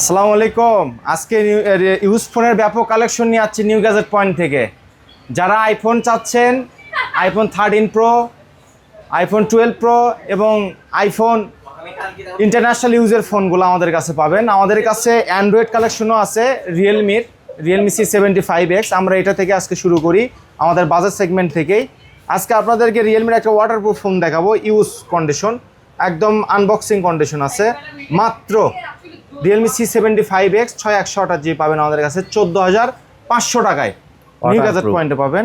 আসসালামু আলাইকুম। আজকে ইউজ ফোনের ব্যাপক কালেকশন নিয়ে আসছি নিউ গ্যাজেট পয়েন্ট থেকে। যারা আইফোন চাচ্ছেন iPhone thirteen pro iPhone twelve pro এবং আইফোন ইন্টারন্যাশনাল ইউজের ফোনগুলো আমাদের কাছে পাবেন। আমাদের কাছে অ্যান্ড্রয়েড কালেকশনও আছে রিয়েলমির Realme C seventy five X আমরা এটা থেকে আজকে শুরু করি, আমাদের বাজার সেগমেন্ট থেকেই। আজকে আপনাদেরকে রিয়েলমির একটা ওয়াটারপ্রুফ ফোন দেখাবো ইউজ কন্ডিশন একদম আনবক্সিং কন্ডিশন আছে। মাত্র Realme C seventy five X ছয় একশো আঠাশ জি পাবেন আমাদের কাছে চোদ্দ হাজার পাঁচশো টাকায়। New Waterproof। পয়েন্টে পাবেন।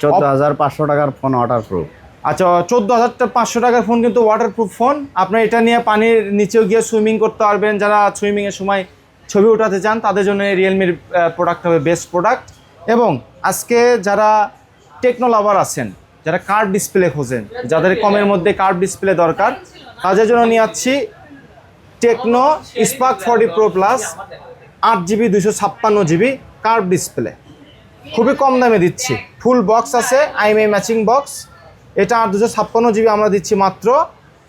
চোদ্দ হাজার পাঁচশো টাকার ফোন অর্ডার প্রুফ আচ্ছা চোদ্দ হাজার পাঁচশো টাকার ফোন কিন্তু ওয়াটারপ্রুফ ফোন আপনি এটা নিয়ে পানির নিচেও গিয়ে সুইমিং করতে পারবেন। যারা সুইমিংয়ের সময় ছবি উঠাতে চান তাদের জন্য রিয়েলমির প্রোডাক্ট হবে বেস্ট প্রোডাক্ট এবং আজকে যারা টেকনো লাভার আছেন যারা কার্ভ ডিসপ্লে খোঁজেন যাদের কমের মধ্যে কার্ভ ডিসপ্লে দরকার তাদের জন্য নিয়ে আসছি Tecno Spark forty pro plus আট জিবি দুশো ছাপ্পান্ন জিবি কার্ভ ডিসপ্লে খুবই কম দামে দিচ্ছি। ফুল বক্স আছে আইএমআই ম্যাচিং বক্স এটা আর দুশো ছাপ্পান্ন জিবি আমরা দিচ্ছি মাত্র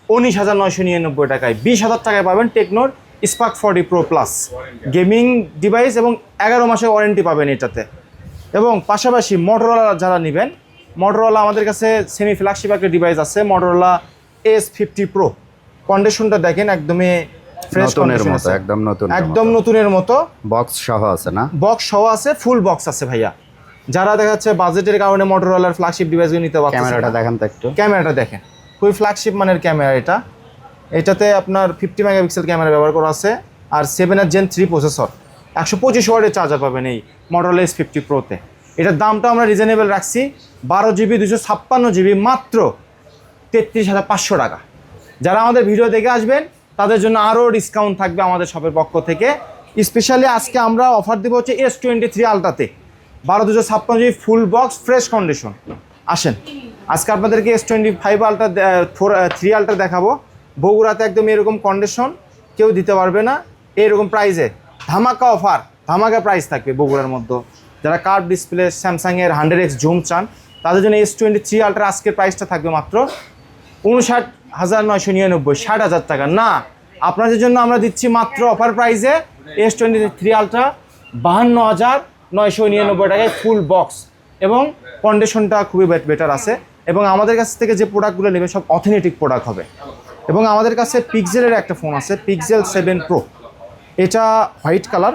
উনিশ হাজার নয়শো নিরানব্বই টাকায়। বিশ হাজার টাকায় পাবেন টেকনোর Spark forty pro plus gaming device এবং এগারো মাসের ওয়ারেন্টি পাবেন এটাতে। এবং পাশাপাশি মোটরোলা যারা নেবেন মোটরোলা আমাদের কাছে সেমি ফ্ল্যাগশিপ একটা ডিভাইস আছে মোটরোলা এস ফিফটি প্রো কন্ডিশনটা দেখেন, একদমই ফ্রেশ নতুনের মতো একদম নতুন একদম নতুনের মতো। বক্স সহ আছে না? বক্স সহ আছে ফুল বক্স আছে ভাইয়া। যারা দেখা যাচ্ছে বাজেটের কারণে মোটরোলার ফ্ল্যাগশিপ ডিভাইসগুলো নিতে পারছে ক্যামেরাটা দেখান তো একটু। ক্যামেরাটা দেখেন। খুবই ফ্ল্যাগশিপ মানের ক্যামেরা এটা। এটাতে আপনার ফিফটি মেগাপিক্সেল ক্যামেরা ব্যবহার করা আছে। আর সেভেনের জেন থ্রি প্রসেসর একশো পঁচিশ ওয়ার্ডের চার্জার পাবেন এই মডেল এস ফিফটি প্রোতে এটার দামটা আমরা রিজনেবল রাখছি। বারো জিবি দুশো ছাপ্পান্ন জিবি মাত্র তেত্রিশ হাজার পাঁচশো টাকা। যারা আমাদের ভিডিও দেখে আসবেন তাদের জন্য আরও ডিসকাউন্ট থাকবে আমাদের শপের পক্ষ থেকে। স্পেশালি আজকে আমরা অফার দেবো হচ্ছে এস টোয়েন্টি থ্রি আলট্রাতে বারো দুশো ছাপ্পান্ন GB full box fresh condition আসেন, আজকে আপনাদেরকে S twenty five ultra four three ultra দেখাবো। বগুড়াতে একদম এরকম কন্ডিশন কেউ দিতে পারবে না। এরকম প্রাইসে ধামাকা অফার ধামাকা প্রাইস থাকবে বগুড়ার মধ্যে। যারা কার্ভ ডিসপ্লে স্যামসাংয়ের হান্ড্রেড এক্স জুম চান, তাদের জন্য এস টোয়েন্টি থ্রি আলট্রা আজকের প্রাইসটা থাকবে মাত্র উনষাট হাজার নয়শো নিরানব্বই, ষাট হাজার টাকা। না, আপনাদের জন্য আমরা দিচ্ছি মাত্র অফার প্রাইসে এস টোয়েন্টি থ্রি আলট্রা বাহান্ন হাজার নয়শো নিরানব্বই টাকায় ফুল বক্স এবং কন্ডিশনটা খুবই বেটার আছে। এবং আমাদের কাছ থেকে যে প্রোডাক্টগুলো নেবে, সব অথেন্টিক প্রোডাক্ট হবে। এবং আমাদের কাছে পিক্সেলের একটা ফোন আছে পিক্সেল সেভেন প্রো এটা হোয়াইট কালার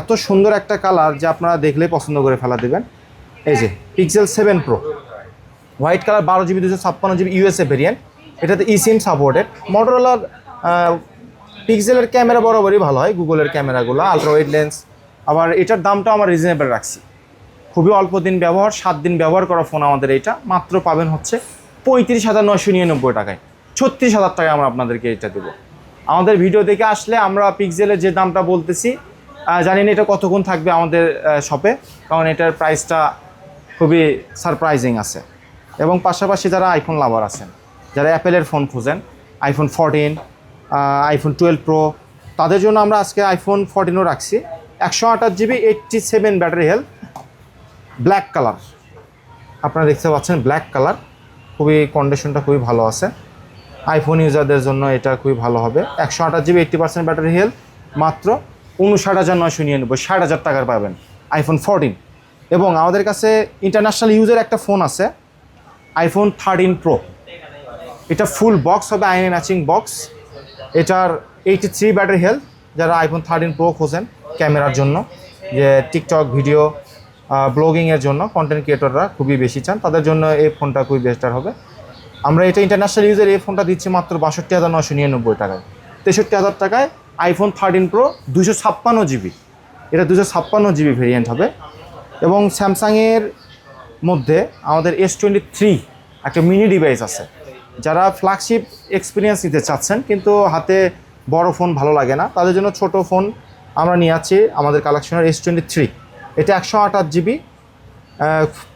এত সুন্দর একটা কালার যে আপনারা দেখলেই পছন্দ করে ফেলা দেবেন। এই যে Pixel seven pro white colour বারো জিবি দুশো ছাপ্পান্ন জিবি ইউএসএ ভেরিয়েন্ট এটাতে ই সিম সাপোর্টেড মোটরোলার পিক্সেলের ক্যামেরা বরাবরই ভালো হয় গুগলের ক্যামেরাগুলো আলট্রা ওয়েড লেন্স আবার এটার দামটাও আমরা রিজনেবল রাখছি। খুবই অল্প দিন ব্যবহার, সাত দিন ব্যবহার করা ফোন আমাদের এইটা। মাত্র পাবেন হচ্ছে পঁয়ত্রিশ হাজার নয়শো নিরানব্বই টাকায়। ছত্রিশ হাজার টাকায় আমরা আপনাদেরকে এটা দেবো। আমাদের ভিডিও দেখে আসলে আমরা পিক্সেলের যে দামটা বলতেছি জানি না এটা কতক্ষণ থাকবে আমাদের শপে কারণ এটার প্রাইসটা খুবই সারপ্রাইজিং আছে। এবং পাশাপাশি যারা আইফোন লাভার আছেন যারা অ্যাপেলের ফোন খোঁজেন iPhone fourteen iPhone twelve pro তাদের জন্য আমরা আজকে আইফোন ফোরটিনও রাখছি। একশো আঠাশ GB eighty seven battery health black colour আপনারা দেখতে পাচ্ছেন ব্ল্যাক কালার খুবই কন্ডিশনটা খুবই ভালো আছে। আইফোন ইউজারদের জন্য এটা খুবই ভালো হবে। একশো আঠাশ GB eighty percent battery health মাত্র উনষাট হাজার নয়শো নিরানব্বই, ষাট হাজার টাকার পাবেন আইফোন ফোরটিন এবং আমাদের কাছে ইন্টারন্যাশনাল ইউজের একটা ফোন আছে আইফোন থার্টিন প্রো এটা ফুল বক্স হবে আইএমএ ম্যাচিং বক্স এটার এইটি থ্রি ব্যাটারি হেলথ যারা আইফোন থার্টিন প্রো খোঁজেন ক্যামেরার জন্য, যে টিকটক ভিডিও ব্লগিংয়ের জন্য কন্টেন্ট ক্রিয়েটররা খুবই বেশি চান, তাদের জন্য এই ফোনটা খুবই বেস্টার হবে। আমরা এটা ইন্টারন্যাশনাল ইউজের এই ফোনটা দিচ্ছি মাত্র বাষট্টি হাজার নশো নিরানব্বই টাকায়। তেষট্টি হাজার টাকায় আইফোন থার্টিন প্রো দুশো ছাপ্পান্ন জিবি। এটা দুশো ছাপ্পান্ন জিবি ভেরিয়েন্ট হবে। এবং স্যামসাংয়ের মধ্যে আমাদের এস টোয়েন্টি থ্রি একটা মিনি ডিভাইস আছে। যারা ফ্ল্যাগশিপ এক্সপিরিয়েন্স নিতে চাচ্ছেন, কিন্তু হাতে বড় ফোন ভালো লাগে না, তাদের জন্য ছোট ফোন আমরা নিয়ে আছি আমাদের কালেকশনের এস টোয়েন্টি থ্রি এটা একশো আঠাশ GB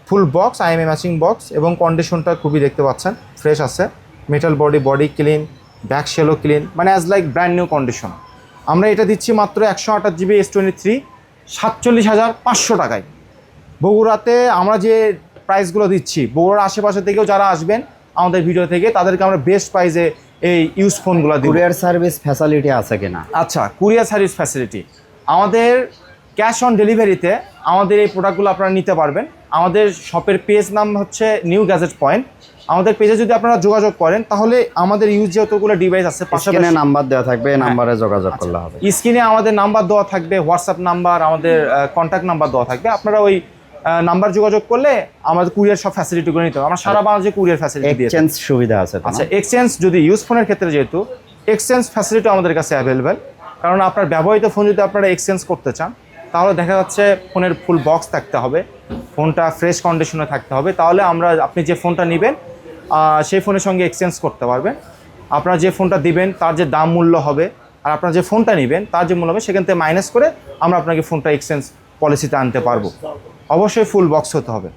full box IMEI matching box এবং কন্ডিশনটা খুবই দেখতে পাচ্ছেন ফ্রেশ আছে। Metal body body clean back শেলও clean মানে as like brand new condition আমরা এটা দিচ্ছি মাত্র একশো আঠাশ জিবি এস টোয়েন্টি থ্রি সাতচল্লিশ হাজার পাঁচশো টাকায়। বগুড়াতে আমরা যে প্রাইসগুলো দিচ্ছি, বগুড়ার আশেপাশে থেকেও যারা আসবেন আমাদের ভিডিও থেকে তাদেরকে আমরা বেস্ট প্রাইজে এই ইউজ ফোনগুলো দিব। কুরিয়ার সার্ভিস ফ্যাসিলিটি আছে কিনা? আচ্ছা কুরিয়ার সার্ভিস ফ্যাসিলিটি আমাদের ক্যাশ অন ডেলিভারিতে আমাদের এই প্রোডাক্টগুলো আপনারা নিতে পারবেন। আমাদের শপের পেজ নাম হচ্ছে নিউ গ্যাজেট পয়েন্ট আমাদের পেজে যদি আপনারা যোগাযোগ করেন তাহলে আমাদের ইউজ যতগুলো ডিভাইস আছে স্ক্রিনে নাম্বার দেওয়া থাকবে এই নাম্বারে যোগাযোগ করলে হবে। স্ক্রিনে আমাদের নাম্বার দেওয়া থাকবে হোয়াটসঅ্যাপ নাম্বার আমাদের কন্ট্যাক্ট নাম্বার দেওয়া থাকবে। আপনারা ওই নাম্বার যোগাযোগ করলে আমাদের কুরিয়ার সব ফ্যাসিলিটিগুলো নিতে হবে। আমরা সারা বাংলাদেশে কুরিয়ার ফ্যাসিলিটি দিয়ে এক্সচেঞ্জ সুবিধা আছে আচ্ছা এক্সচেঞ্জ যদি ইউজ ফোনের ক্ষেত্রে যেহেতু এক্সচেঞ্জ ফ্যাসিলিটি আমাদের কাছে অ্যাভেলেবেল কারণ আপনার ব্যবহৃত ফোন যদি আপনারা এক্সচেঞ্জ করতে চান তাহলে দেখা যাচ্ছে ফোনের ফুল বক্স থাকতে হবে। ফোনটা ফ্রেশ কন্ডিশনে থাকতে হবে। তাহলে আমরা আপনি যে ফোনটা নেবেন সেই ফোনের সঙ্গে এক্সচেঞ্জ করতে পারবেন। আপনার যে ফোনটা দিবেন তার যে দাম মূল্য হবে আর আপনার যে ফোনটা নেবেন তার যে মূল্য হবে সেখান থেকে মাইনাস করে আমরা আপনাকে ফোনটা এক্সচেঞ্জ পলিসিতে আনতে পারব। অবশ্যই ফুল বক্স হতে হবে।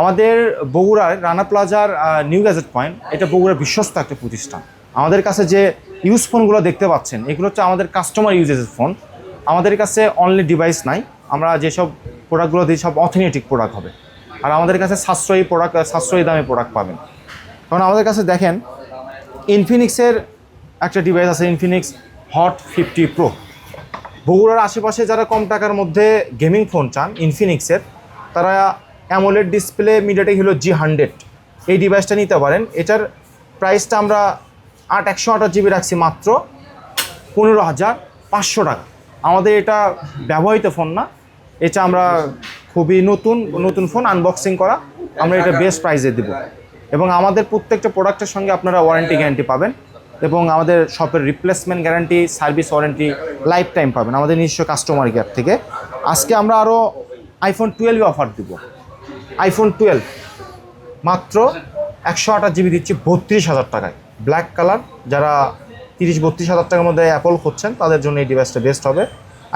আমাদের বগুড়ার রানা প্লাজার নিউ গ্যাজেট পয়েন্ট এটা বগুড়ার বিশ্বস্ত একটা প্রতিষ্ঠান। আমাদের কাছে যে ইউজ ফোনগুলো দেখতে পাচ্ছেন, এগুলো হচ্ছে আমাদের কাস্টমার ইউজেসের ফোন আমাদের কাছে অনলি ডিভাইস নাই। আমরা যেসব প্রোডাক্টগুলো দিই, সব অথেন্টিক প্রোডাক্ট হবে। আর আমাদের কাছে সাশ্রয়ী প্রোডাক্ট সাশ্রয়ী দামে প্রোডাক্ট পাবেন। কারণ আমাদের কাছে দেখেন ইনফিনিক্সের একটা ডিভাইস আছে ইনফিনিক্স হট ফিফটি প্রো বগুড়ার আশেপাশে যারা কম টাকার মধ্যে গেমিং ফোন চান ইনফিনিক্সের তারা অ্যামোলেড ডিসপ্লে মিডিয়াটেক হলো জি হান্ড্রেড এই ডিভাইসটা নিতে পারেন। এটার প্রাইসটা আমরা আট, একশো আঠাশ জিবি রাখছি মাত্র, পনেরো হাজার পাঁচশো টাকা। আমাদের এটা ব্যবহৃত ফোন না, এটা আমরা খুবই নতুন নতুন ফোন আনবক্সিং করা, আমরা এটা বেস্ট প্রাইসে দেবো। এবং আমাদের প্রত্যেকটা প্রোডাক্টের সঙ্গে আপনারা ওয়ারেন্টি গ্যারান্টি পাবেন। এবং আমাদের শপের replacement guarantee service warranty lifetime পাবেন আমাদের নিজস্ব কাস্টমার কেয়ার থেকে। আজকে আমরা আরও আইফোন টুয়েলভে অফার দিব। আইফোন টুয়েলভ মাত্র একশো আঠাশ জিবি দিচ্ছি বত্রিশ হাজার টাকায়। ব্ল্যাক কালার যারা তিরিশ বত্রিশ হাজার টাকার মধ্যে অ্যাপল খুঁজছেন, তাদের জন্য এই ডিভাইসটা বেস্ট হবে।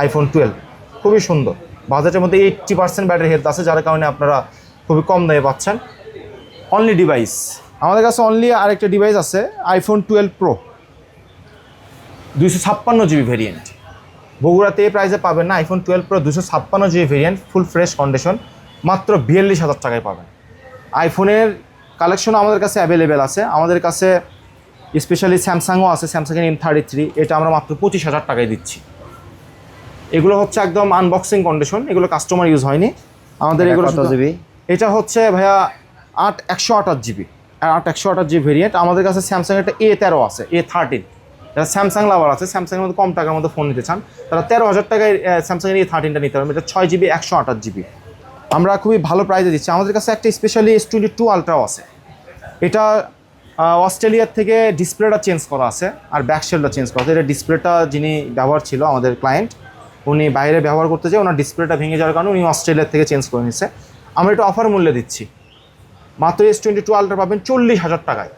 আইফোন টুয়েলভ খুবই সুন্দর। বাজেটের মধ্যে এইট্টি পার্সেন্ট ব্যাটারি হেলথ আছে, যার কারণে আপনারা খুবই কম দামে পাচ্ছেন। অনলি ডিভাইস আমাদের কাছে অনলি আরেকটা ডিভাইস আছে আইফোন টুয়েলভ প্রো দুইশো ছাপ্পান্ন জিবি ভেরিয়েন্ট বগুড়াতে এই প্রাইসে পাবেন না আইফোন টুয়েলভ প্রো দুশো ছাপ্পান্ন GB variant full fresh condition মাত্র বিয়াল্লিশ হাজার টাকায় পাবেন। আইফোনের কালেকশন আমাদের কাছে অ্যাভেলেবেল আছে আমাদের কাছে স্পেশালি স্যামসাংও আছে স্যামসাংয়ের এম থার্টি থ্রি এটা আমরা মাত্র পঁচিশ হাজার টাকায় দিচ্ছি। এগুলো হচ্ছে একদম আনবক্সিং কন্ডিশন এগুলো কাস্টমার ইউজ হয়নি। আমাদের এগুলো জিবি এটা হচ্ছে ভাইয়া আট একশো আটাশ জিবি আট একশো আঠাশ জিবি ভেরিয়েন্ট আমাদের কাছে স্যামসাং একটা এ তেরো আছে এ থার্টিন যারা স্যামসাং লাভার আছে স্যামসাংয়ের মধ্যে কম টাকার মধ্যে ফোন নিতে চান, তারা তেরো হাজার টাকায় স্যামসাংয়ের এ থার্টিনটা নিতে পারবেন। এটা ছয় জিবি একশো আঠাশ জিবি আমরা খুবই ভালো প্রাইসে দিচ্ছি। আমাদের কাছে একটা স্পেশালি এস টোয়েন্টি টু আলট্রাও আছে। এটা অস্ট্রেলিয়ার থেকে ডিসপ্লেটা চেঞ্জ করা আছে আর ব্যাক শেলটা চেঞ্জ করা আছে। এটা ডিসপ্লেটা যিনি ব্যবহার ছিল আমাদের ক্লায়েন্ট উনি বাইরে ব্যবহার করতে চাই ওনার ডিসপ্লেটা ভেঙে যাওয়ার কারণে উনি অস্ট্রেলিয়ার থেকে চেঞ্জ করে নিচ্ছে আমরা এটা অফার মূল্যে দিচ্ছি। মাত্র এস টোয়েন্টি টু আলট্রা পাবেন চল্লিশ হাজার টাকায়।